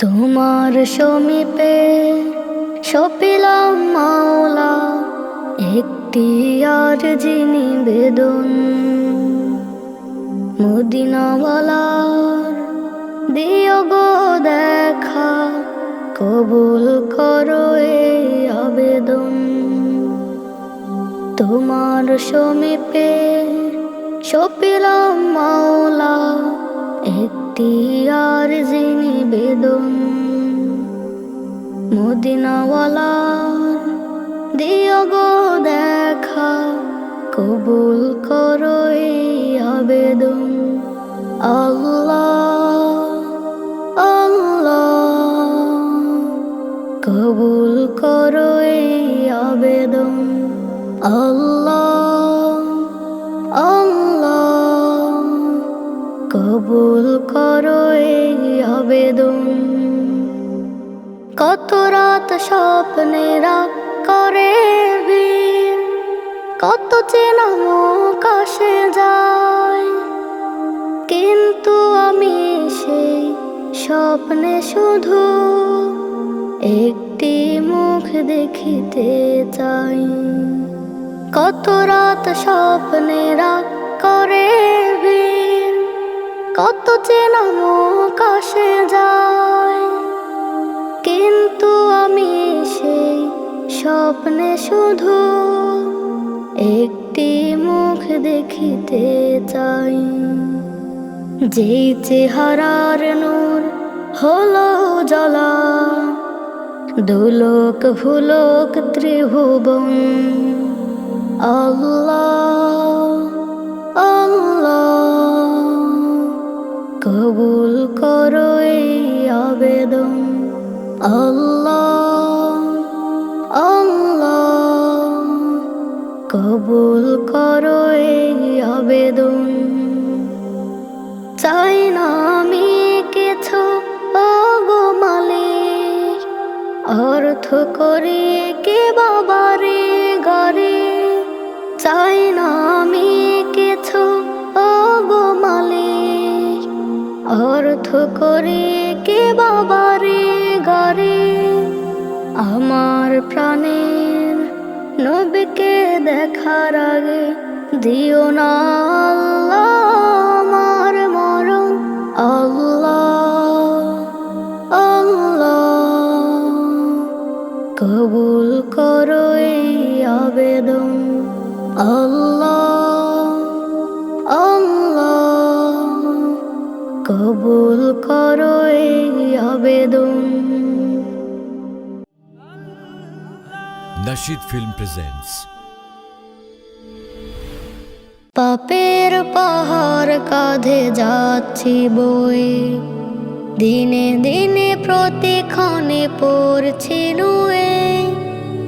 তোমার সমীপে সপিলাম মাওলা, একটি আর যিনি বেদন মদিনাওয়ালার দিও গো দেখা, কবুল করো এই আবেদন। তোমার সমীপে সপিলাম মাওলা একটি আর যিনি বেদন মদিনাওয়ালার দিও গো দেখা কবুল করো এই আবেদন। আল্লাহ কবুল করো এই আবেদন। কত রাত স্বপ্নে রাত করে বীর, কত চেনা মুখ যায়। কিন্তু আমি সেই স্বপ্নে শুধু একটি মুখ দেখিতে চাই। কত রাত স্বপ্নে বীর কত চেনা আসে যায়। কিন্তু আমি সেই স্বপ্নে শুধু একটি মুখ দেখিতে চাই। যেই চেহারার নূর হলো জলা দুলোক ভুলোক ত্রিভুবন। আল্লাহ কবুল করো এই আবেদন। আল্লাহ আল্লাহ, কবুল করো এই আবেদন। চাই না আমি কিছু গো মালিক, অর্থ করি কে অর্থ করি কে বাবারে গরে? আমার প্রাণের নবীকে দেখার আগে দিও না আমার মরণ। আল্লাহ আল্লাহ, কবুল করো এই আবেদন। আল্লাহ আল্লাহ। কবুল করো এই আবেদন। Nashid Film presents পাপের পাহাড় কাঁধে যাচ্ছি বই। দিনে দিনে প্রতিক্ষণে পড়ছি নুয়ে।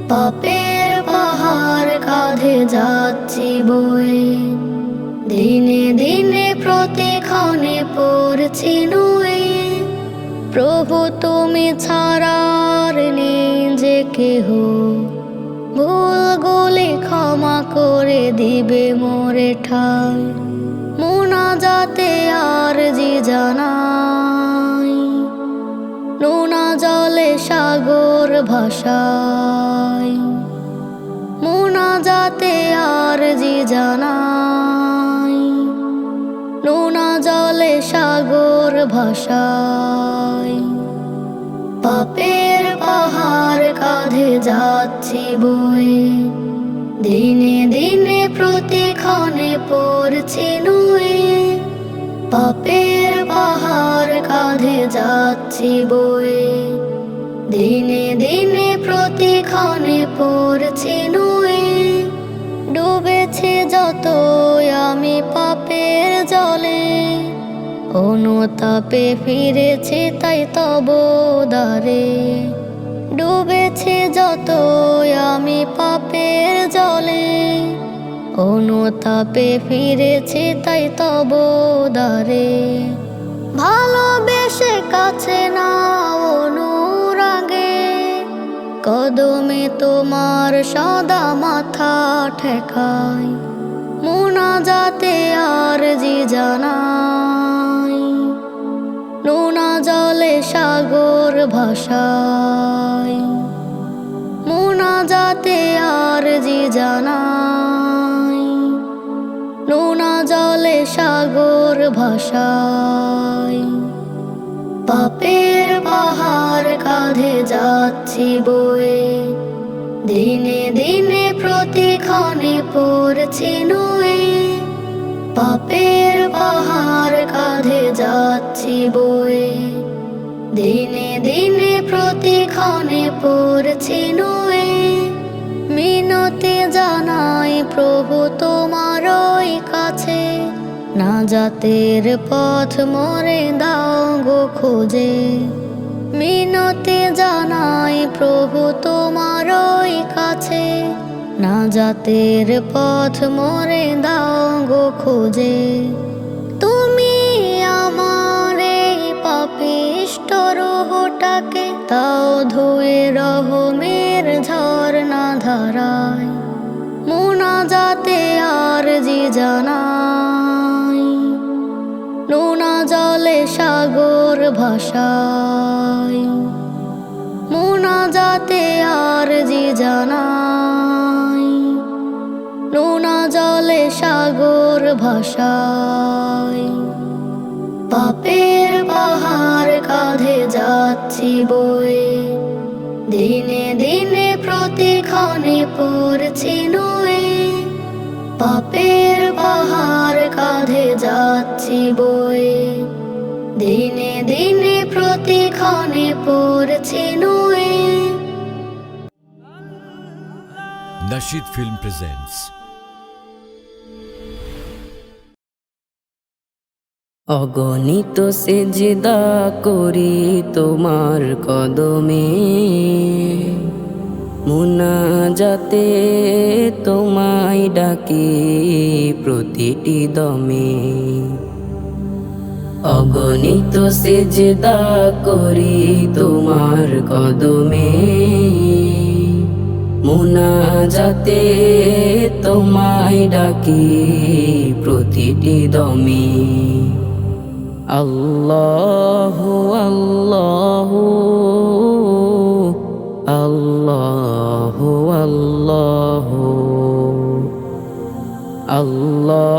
পাপের পাহাড় কাঁধে যাচ্ছি বই। দিনে দিনে প্রতিক্ষণে পড়ছি নুয়ে। প্রভু তুমি ছাড়ার নেই যে কেহ। ভুল গুলি ক্ষমা করে দিবে মোরে ঠাই। মোনা যাতে আর জি জানাই। নোনা জলে সাগর ভাষায় মোনা যাতে আর জি জানাই। নোনা জলে সাগর ভাষায় পাপের পাহাড় কাঁধে যাচ্ছি বই দিনে দিনে প্রতিক্ষণে পড়ছি নুয়ে। পাপের পাহাড় কাঁধে যাচ্ছি বই দিনে দিনে প্রতিক্ষণে পড়ছি নুয়ে। ডুবেছে যত আমি পাপের জলে। অনুতাপে ফিরেছি তাই তব দ্বারে। ডুবেছি যত আমি পাপের জলে। অনুতাপে ফিরেছি তাই তব দ্বারে। ভালোবেসে কাছে না অনুরাগে। কদমে তোমার সদা মাথা ঠেকায় মোনা যাতে আর জি জানাই। নোনা জলে সাগর ভাষায় মোনা যাতে আর জি জানাই। নোনা জলে সাগর ভাষাই পাপের পাহাড় কাঁধে যাচ্ছি বয়ে। দিনে দিনে প্রতি প্রতিক্ষণে পড়ছি নুয়ে। পাপের পাহাড় কাঁধে যাচ্ছি বয়ে। দিনে দিনে প্রতি প্রতিক্ষণে পড়ছি নুয়ে। মিনতি জানাই, প্রভু তোমারই কাছে। না জাতের পথ মরে দাও গো খোঁজে। মিনতি জানাই, প্রভু তোমারই কাছে। না জাতের পথ মরে দাও গো খোঁজে। তুমি আমার এই পাপিষ্ট রোহটাকে, তাও ধুয়ে রহমের ঝর্ণা ধারায়। মোনা যাতে আর জি জানাই সাগর ভাষায়। মোনা যাতে আর জি জানাই নোনা জলে সাগর ভাষায়। পাপের পাহাড় কাঁধে যাচ্ছি বয়ে, দিনে দিনে প্রতিক্ষণে পড়ছি নুয়ে। পাপের পাহাড় কাঁধে যাচ্ছি বয়ে দিনে দিনে প্রতি প্রতিক্ষণে পড়ছি নুয়ে। Nashid Film presents অগণিত সেজদা করি তোমার কদমে। মুনাজাতে তোমায় ডাকি প্রতিটি দমে। অগণিত সেজদা করি তোমার কদমে। মুনাজাতে তোমায় ডাকি প্রতিটি দমে। আল্লাহ আল্লাহ আল্লাহ আল্লাহ। আল্লাহ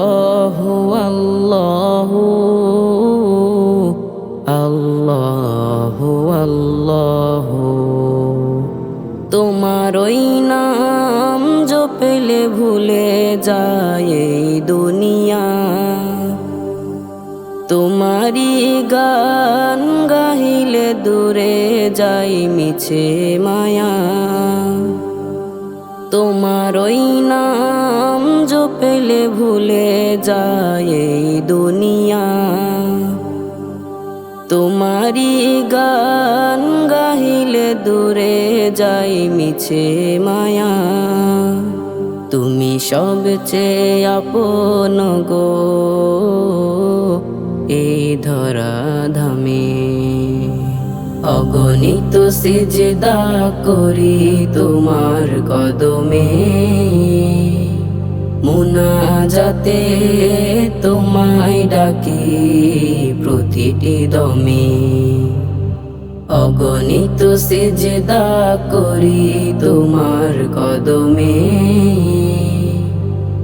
তোমারি গান গাহিলে দূরে যাই মিছে মায়া। তোমার ওই নাম জপেলে ভুলে যায় দুনিয়া। তোমারি গান গাহিলে দূরে যাই মিছে মায়া। তুমি সবচেয়ে আপন গো। এই ধরা ধামে অগণিত সিজদা করি তোমার কদমে। মুনাজাতে তোমায় ডাকি প্রতিটি দমে। অগণিত সিজদা করি তোমার কদমে।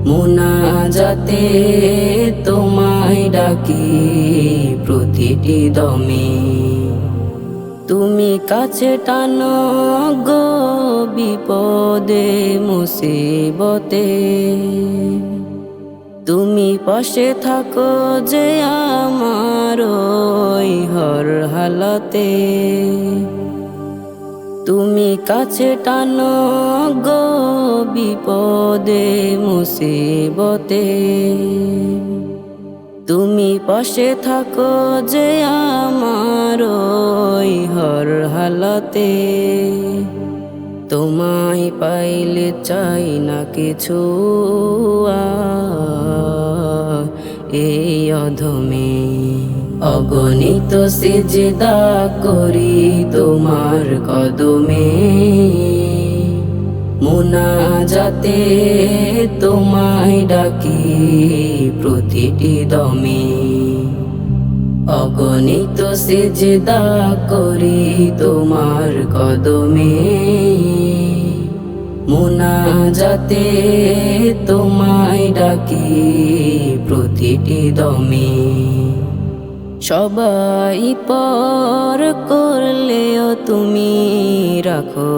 মুনাজাতে তোমায় ডাকি প্রতিটি দমে। তুমি কাছে টানো গো বিপদে, মুসিবতে। তুমি পাশে থাকো যে আমার হর হালতে। তুমি কাছে টানো গো বিপদে, মুসিবতে। তুমি পাশে থাকো যে আমার ওই হর হালতে। তোমায় পাইলে চাই না কিছু এই অধমে অগণিত সে সিজদা করি তোমার কদমে। মুনাজাতে তোমায় ডাকি প্রতিটি দমে। অগণিত সিজদা করি তোমার কদমে। মোনা যাতে তোমায় ডাকি প্রতিটি দমে। সবাই পর করলেও তুমি রাখো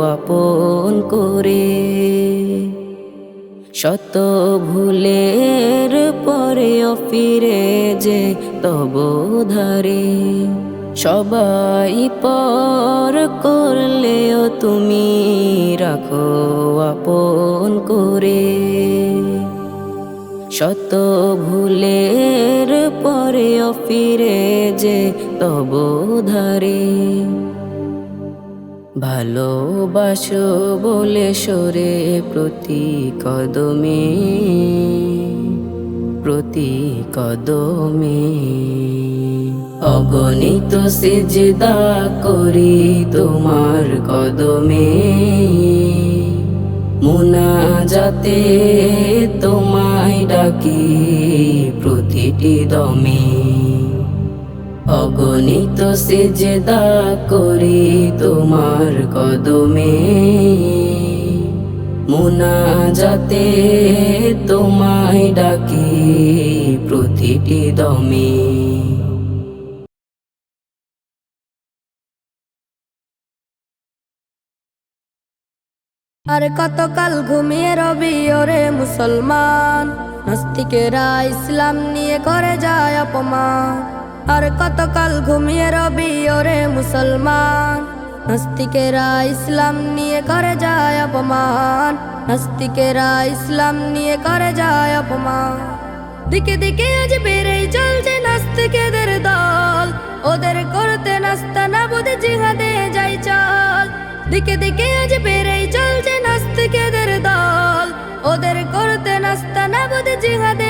আপন করে। শত ভুলের পরেও ফিরে যে তব ধারে। সবাই পর করলেও তুমি রাখো আপন করে। শত ভুলের পরেও ফিরে যে তব ধারে। ভালোবাসো বলে সরে প্রতি কদমে প্রতি কদমে। অগণিত সিজদা করি তোমার কদমে মুনা যাতে তোমায় ডাকি প্রতিটি দমে। অগণিত সিজদা করি তোমার কদমে। মুনাজাতে তোমায় ডাকি প্রতিটি দমে। আর কতকাল ঘুমিয়ে রবি ওরে মুসলমান? নাস্তিকেরা ইসলাম নিয়ে করে যায় অপমান। আর কতকাল ঘুমিয়ে রবি ওরে মুসলমান? নাস্তিকেরা ইসলাম নিয়ে করে যায় অপমান। নাস্তিকেরা ইসলাম নিয়ে করে যায় অপমান। দিকে দিকে আজ বেড়েই চলছে নাস্তিকেদের দল। ওদের করতে নাস্তা না বোধে জিহাদে যাই চল। দিকে দিকে আজ বেড়েই চলছে নাস্তিকেদের দল। ওদের করতে নাস্তা না বোধে জিহাদে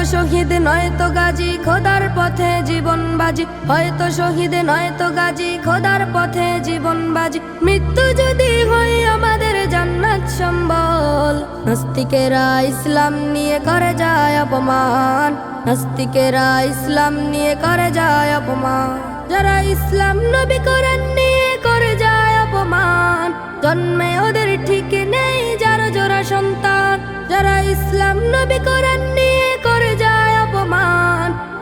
হয়তো শহীদ, নয়তো গাজী, খোদার পথে জীবন বাজি। হয়তো শহীদ, নয়তো গাজী, খোদার পথে জীবন বাজি। মৃত্যু যদি হয় আমাদের জান্নাত সম্বল। নাস্তিকেরা ইসলাম নিয়ে করে যায় অপমান। নাস্তিকেরা ইসলাম নিয়ে করে যায় অপমান। যারা ইসলাম নবী কোরআন নিয়ে করে যায় অপমান। জন্মে ওদের ঠিক নেই যারা জোড়া সন্তান। যারা ইসলাম নবী কোরআন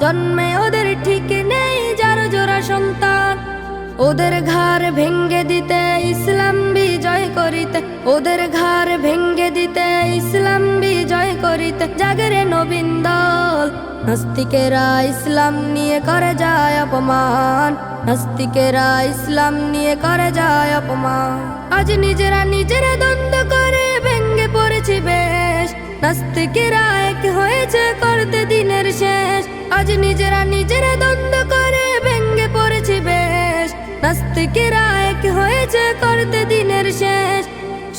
জন্মে ওদের ঠিক নেই যার জোড়া সন্তান। ওদের ঘর ভেঙ্গে দিতে ইসলাম বিজয় করিতে। ওদের ঘর ভেঙ্গে দিতে ইসলাম বিজয় করিতে। জাগরে নবীন দল, নাস্তিকেরা ইসলাম নিয়ে করে যায় অপমান। নাস্তিকেরা ইসলাম নিয়ে করে যায় অপমান। আজ নিজেরা নিজেরা দ্বন্দ্ব করে ভেঙ্গে পড়েছি বেশ। নাস্তিকেরা এক হয়েছে করতে শেষ আজ নিজেরা নিজেরা দ্বন্দ্ব করে ভেঙ্গে পড়েছি বেশ। নাস্তিকেরা এক হয়েছে করতে দিনের শেষ।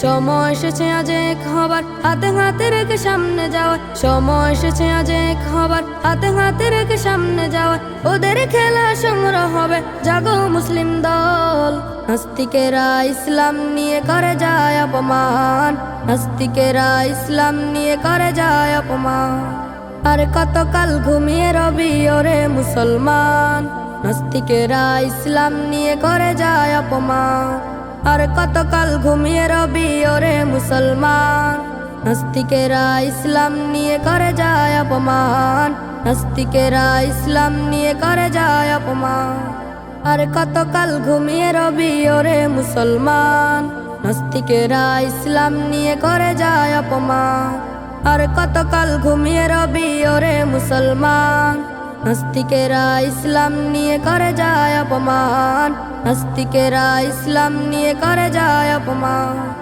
সময় এসেছে আজ এক হবার, হাতে হাতে রেখে সামনে যাওয়া। সময় এসেছে আজ এক হবার, হাতে হাতে রেখে সামনে যাওয়া। ওদের খেলা সংগ্রহ হবে, জাগো মুসলিম দল। নাস্তিকেরা ইসলাম নিয়ে করে যায় অপমান। নাস্তিকেরা ইসলাম নিয়ে করে যায় অপমান। আর কতকাল ঘুমিয়ে রবি ওরে মুসলমান? নাস্তিকেরা ইসলাম নিয়ে করে যায় অপমান। আর কতকাল ঘুমিয়ে রবি ওরে মুসলমান? নাস্তিকেরা ইসলাম নিয়ে করে যায় অপমান। নাস্তিকেরা ইসলাম নিয়ে করে যায় অপমান। আর কতকাল ঘুমিয়ে রবি ওরে মুসলমান? নাস্তিকেরা ইসলাম নিয়ে করে যায় অপমান। আর কতকাল ঘুমিয়ে রবি ওরে মুসলমান? নাস্তিকেরা ইসলাম নিয়ে করে যায় অপমান। নাস্তিকেরা ইসলাম নিয়ে করে যায় অপমান।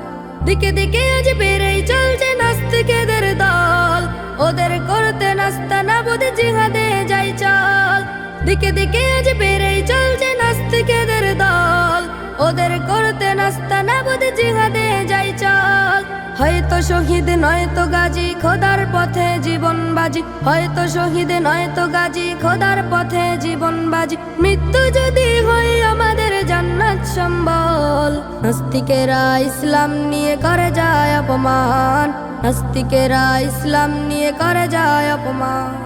দিকে দিকে আজ বেড়েই চলছে নাস্তিকেদের দল। ওদের করতে নাস্তা না বোধে জিহাদে যাই চল। দিকে দিকে আজ বেড়েই চলছে নাস্তিকেদের দল। ওদের করতে নাস্তা না বোধে জিহাদে হয়তো শহীদ নয়তো গাজী, খোদার পথে জীবন বাজি। হয়তো শহীদ নয়তো গাজী, খোদার পথে জীবন বাজি। মৃত্যু যদি হয় আমাদের জান্নাত সম্বল। নাস্তিকেরা ইসলাম নিয়ে করে যায় অপমান। নাস্তিকেরা ইসলাম নিয়ে করে যায় অপমান।